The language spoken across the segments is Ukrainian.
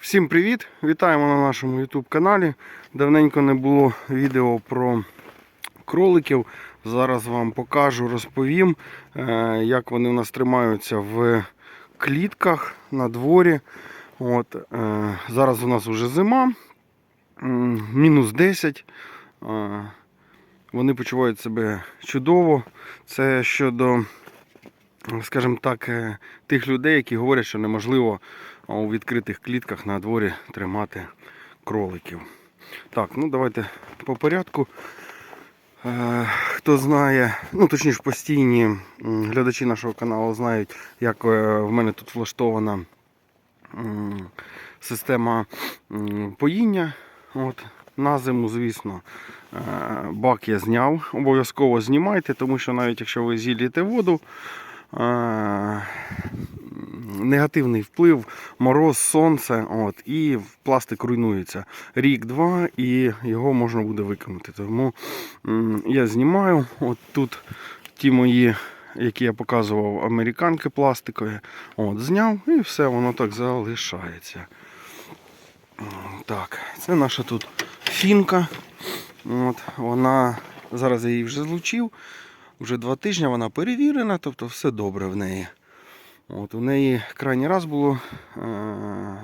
Всім привіт! Вітаємо на нашому YouTube каналі. Давненько не було відео про кроликів. Зараз вам покажу, розповім, е, як вони у нас тримаються в клітках на дворі. От, е, зараз у нас вже зима, мінус 10. Е, Вони почувають себе чудово. Це щодо, скажімо так, е, тих людей, які говорять, що неможливо у відкритих клітках на дворі тримати кроликів. Так, ну давайте по порядку. Е, Хто знає, ну точніше постійні глядачі нашого каналу знають, як е, в мене тут влаштована система поїння. От, на зиму, звісно, бак я зняв. Обов'язково знімайте, тому що навіть якщо ви зілієте воду, негативний вплив, мороз, сонце, от, і пластик руйнується. Рік-два і його можна буде викинути. Тому я знімаю. От тут ті мої, які я показував, американки пластикові. От, зняв і все, воно так залишається. Так, це наша тут фінка. От, вона, зараз я її вже злучив. Вже два тижні вона перевірена, тобто все добре в неї. От, у неї крайній раз було, е,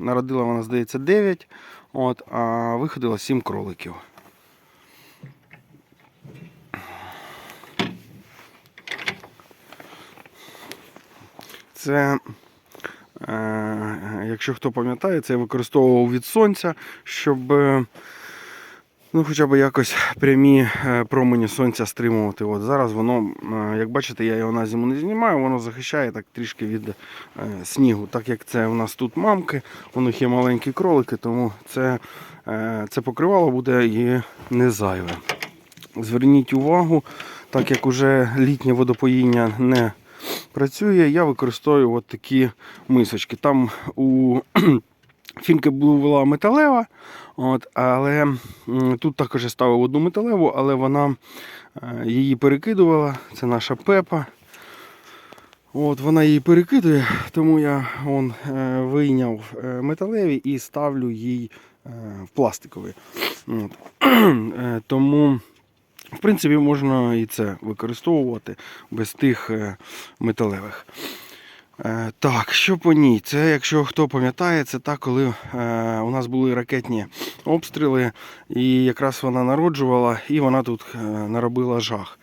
народила вона, здається, 9, от, а виходило 7 кроликів. Це, е, якщо хто пам'ятає, це я використовував від сонця, щоб е, ну, хоча б якось прямі е, промені сонця стримувати. От зараз воно, е, як бачите, я його на зиму не знімаю, воно захищає так трішки від е, снігу. Так як це у нас тут мамки, у них є маленькі кролики, тому це, це покривало буде і не зайве. Зверніть увагу, так як уже літнє водопоїння не працює, я використовую от такі мисочки. Там у фінки була металева, от, але тут також я ставив одну металеву, але вона е, її перекидувала. Це наша пепа. От, вона її перекидує, тому я вон, е, вийняв е, металеві і ставлю їй в пластикові. От. Тому, в принципі, можна і це використовувати без тих металевих. Е, Так, що по ній? Це, якщо хто пам'ятає, це та, коли е, у нас були ракетні обстріли, і якраз вона народжувала, і вона тут е, наробила жах.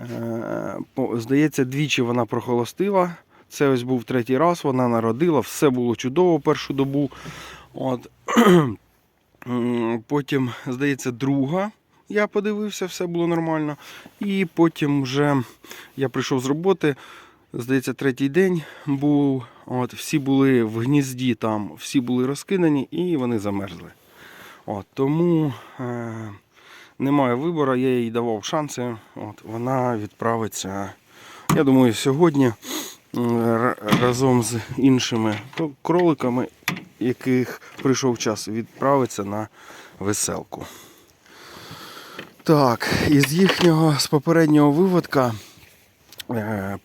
Е, по- здається, двічі вона прохолостила. Це ось був третій раз, вона народила, все було чудово першу добу. От. Потім, здається, друга. Я подивився, все було нормально. І потім вже я прийшов з роботи. Здається, третій день був. От, всі були в гнізді там, всі були розкидані і вони замерзли. От, тому е, немає вибору, я їй давав шанси. От, вона відправиться, я думаю, сьогодні разом з іншими кроликами, яких прийшов час, відправиться на веселку. Так, із їхнього з попереднього виводка е,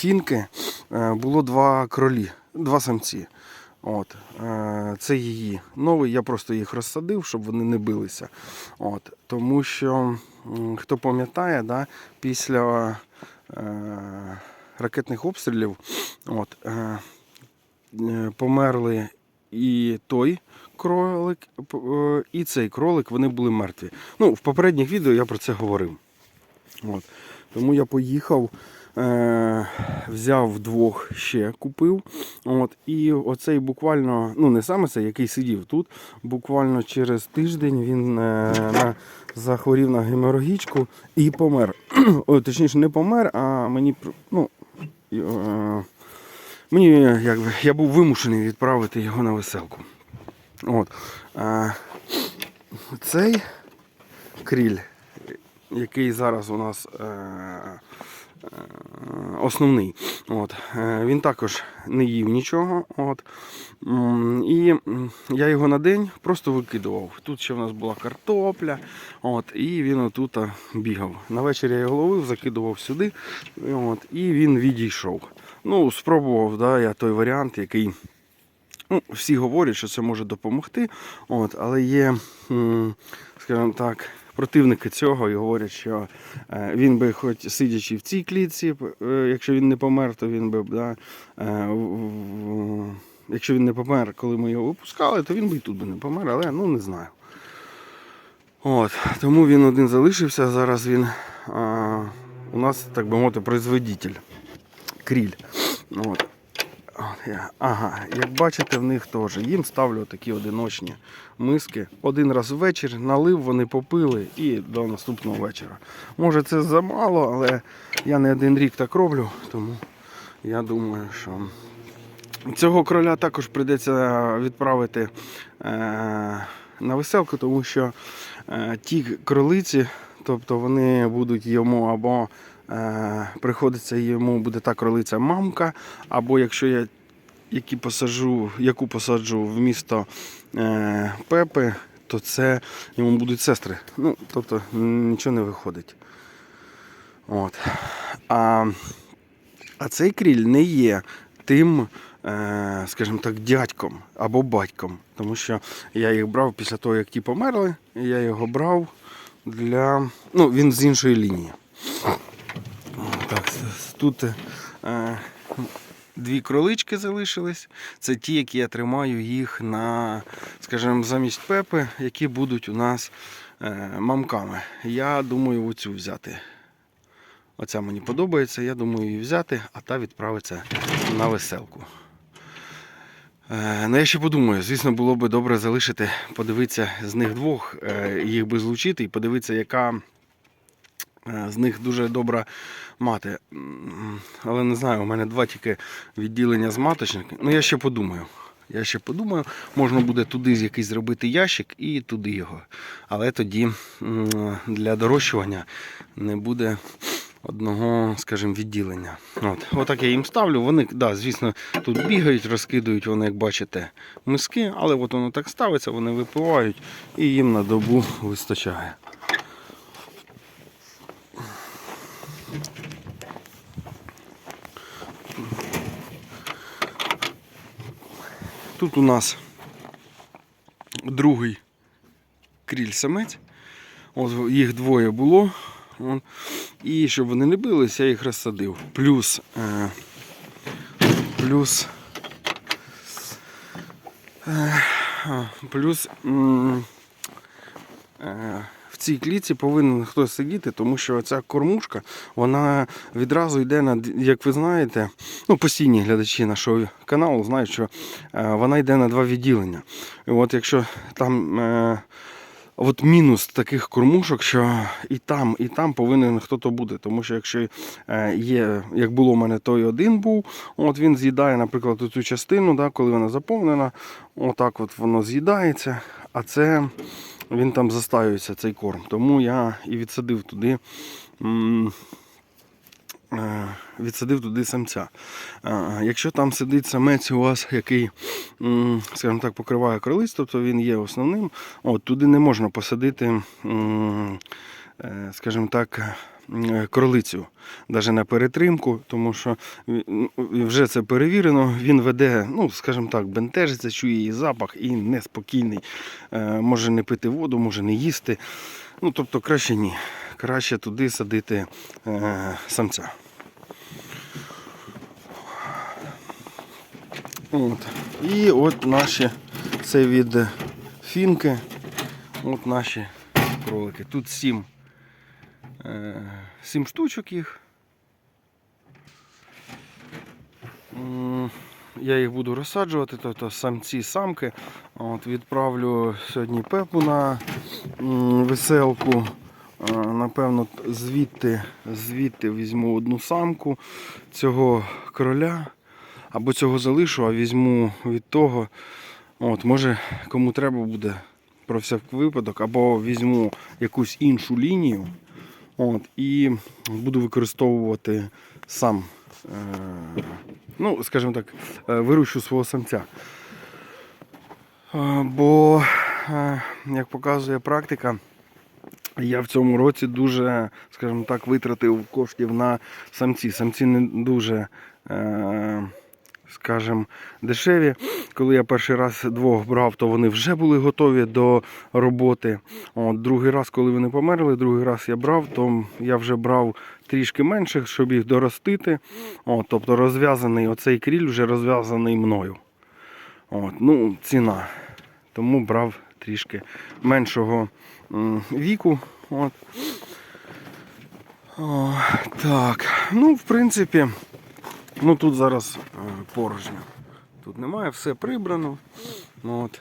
фінки е, було два кролі, два самці. От, е, це її новий, я просто їх розсадив, щоб вони не билися. От, тому що, хто пам'ятає, да, після е, ракетних обстрілів от, е, е, померли і той кролик, і цей кролик, вони були мертві. Ну, в попередніх відео я про це говорив. От. Тому я поїхав, е, взяв двох ще купив. От, і оцей буквально, ну не саме цей, який сидів тут, буквально через тиждень він е, на, захворів на геморагічку і помер. О, точніше, не помер, а мені ну, е, мені якби, я був вимушений відправити його на веселку. От. Е, цей кріль який зараз у нас е, основний. От. Е, він також не їв нічого. От. І я його на день просто викидував. Тут ще в нас була картопля, от, і він отут бігав. На вечір я його ловив, закидував сюди, от, і він відійшов. Ну, спробував да, я той варіант, який Ну, всі говорять, що це може допомогти, от, але є, скажімо так, противники цього і говорять, що е, він би, хоч сидячи в цій клітці, е, якщо він не помер, то він би, да, е, якщо він не помер, коли ми його випускали, то він би і тут би не помер, але ну не знаю. От, тому він один залишився. Зараз він а, у нас, так би мовити, производитель. Кріль. От. Ага, як бачите, в них теж. Їм ставлю такі одиночні миски. Один раз ввечері налив, вони попили і до наступного вечора. Може це замало, але я не один рік так роблю, тому я думаю, що цього кроля також прийдеться відправити е, на веселку, тому що е, ті кролиці, тобто вони будуть йому або е, приходиться йому буде та кролиця мамка, або якщо я які посаджу, яку посаджу в місто е, Пепи, то це йому будуть сестри. Ну, тобто нічого не виходить. От. А, а цей кріль не є тим, е, скажімо так, дядьком або батьком. Тому що я їх брав після того, як ті померли, я його брав для. Ну, він з іншої лінії. Так, тут е, дві кролички залишились. Це ті, які я тримаю їх на, скажімо, замість пепи, які будуть у нас е, мамками. Я думаю оцю взяти. Оця мені подобається, я думаю її взяти, а та відправиться на веселку. Е, ну, я ще подумаю, звісно, було б добре залишити, подивитися з них двох, е, їх би злучити і подивитися, яка е, з них дуже добра мати. Але не знаю, у мене два тільки відділення з маточника. Ну, я ще подумаю. Я ще подумаю, можна буде туди якийсь зробити ящик і туди його. Але тоді для дорощування не буде одного, скажімо, відділення. От, отак я їм ставлю. Вони, да, звісно, тут бігають, розкидують, вони, як бачите, миски, але от воно так ставиться, вони випивають і їм на добу вистачає. Тут у нас другий кріль самець. От їх двоє було. І щоб вони не билися, я їх розсадив. Плюс. Е, плюс. Е, плюс. е, в цій клітці повинен хтось сидіти, тому що ця кормушка вона відразу йде на, як ви знаєте, ну постійні глядачі нашого каналу знають, що вона йде на два відділення. І от якщо там от мінус таких кормушок, що і там, і там повинен хтось бути. Тому що якщо е, є, як було у мене той один був, от він з'їдає, наприклад, цю частину, да, коли вона заповнена, отак от воно з'їдається, а це він там застаюється цей корм. Тому я і відсадив туди. Е, Відсадив туди самця. Е, Якщо там сидить самець у вас, який, скажімо так, покриває кролиць, тобто він є основним, от, туди не можна посадити, е, скажімо так, кролицю, навіть на перетримку, тому що вже це перевірено, він веде, ну, скажімо так, бентежиться, чує її запах і неспокійний. Може не пити воду, може не їсти. Ну, тобто краще ні. Краще туди садити е, самця. От. І от наші, це від фінки. От наші кролики. Тут сім, е, сім штучок їх. Я їх буду розсаджувати, тобто самці, самки. От, відправлю сьогодні пепу на веселку. Е, Напевно, звідти, звідти візьму одну самку цього кроля. Або цього залишу, а візьму від того. От, може, кому треба буде про всяк випадок, або візьму якусь іншу лінію. От, і буду використовувати сам. Е, ну, скажімо так, е, вирощу свого самця. Е, Бо, як показує практика, я в цьому році дуже, скажімо так, витратив коштів на самці. Самці не дуже, скажімо, дешеві. коли я перший раз двох брав, то вони вже були готові до роботи. От, другий раз, коли вони померли, другий раз я брав, то я вже брав трішки менших, щоб їх доростити. От, тобто розв'язаний оцей кріль вже розв'язаний мною. От, ну, ціна. Тому брав трішки меншого віку. От. О, так, ну, в принципі, ну тут зараз е, порожньо. Тут немає, все прибрано. Ну, от.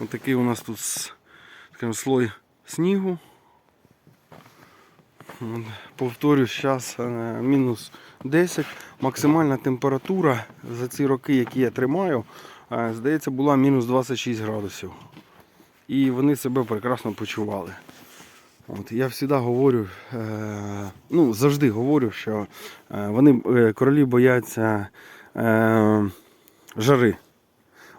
Ось такий у нас тут скажімо, слой снігу. От, Повторюю, зараз мінус 10. Максимальна температура за ці роки, які я тримаю, е, здається, була мінус 26 градусів. І вони себе прекрасно почували. От, я завжди говорю, е, ну, завжди говорю, що е, вони е, королі бояться жари.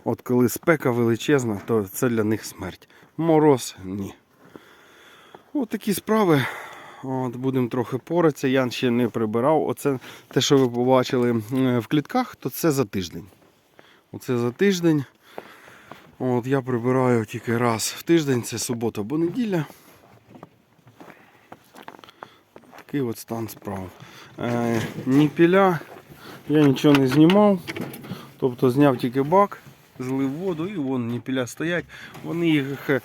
От коли спека величезна, то це для них смерть. Мороз ні. От такі справи. От, будемо трохи поратися. Я ще не прибирав. Оце те, що ви побачили в клітках, то це за тиждень. Оце за тиждень. От, я прибираю тільки раз в тиждень, це субота або неділя. Такий от стан справ. Е, ніпіля я нічого не знімав. Тобто зняв тільки бак, злив воду і вон ніпіля стоять. Вони їх е,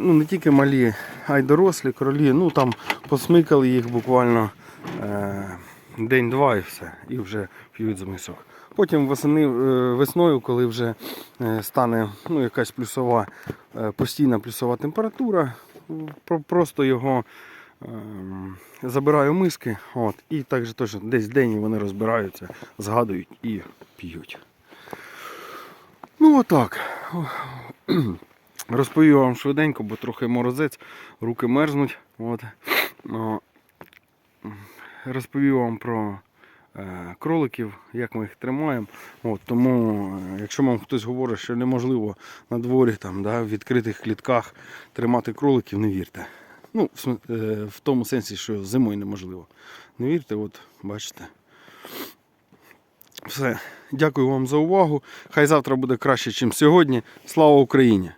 ну, не тільки малі, а й дорослі кролі. Ну там посмикали їх буквально е, день-два і все. І вже п'ють з мисок. Потім восени, е, весною, коли вже стане ну, якась плюсова, постійна плюсова температура, просто його забираю миски, от, і так же точно десь день вони розбираються, згадують і п'ють. Ну отак. Розповів вам швиденько, бо трохи морозець, руки мерзнуть. От. Розповів вам про е, кроликів, як ми їх тримаємо. От, тому, е, якщо вам хтось говорить, що неможливо на дворі там, да, в відкритих клітках тримати кроликів, не вірте. Ну, в, е, в тому сенсі, що зимою неможливо. Не вірте, от бачите. Все. Дякую вам за увагу. Хай завтра буде краще, ніж сьогодні. Слава Україні!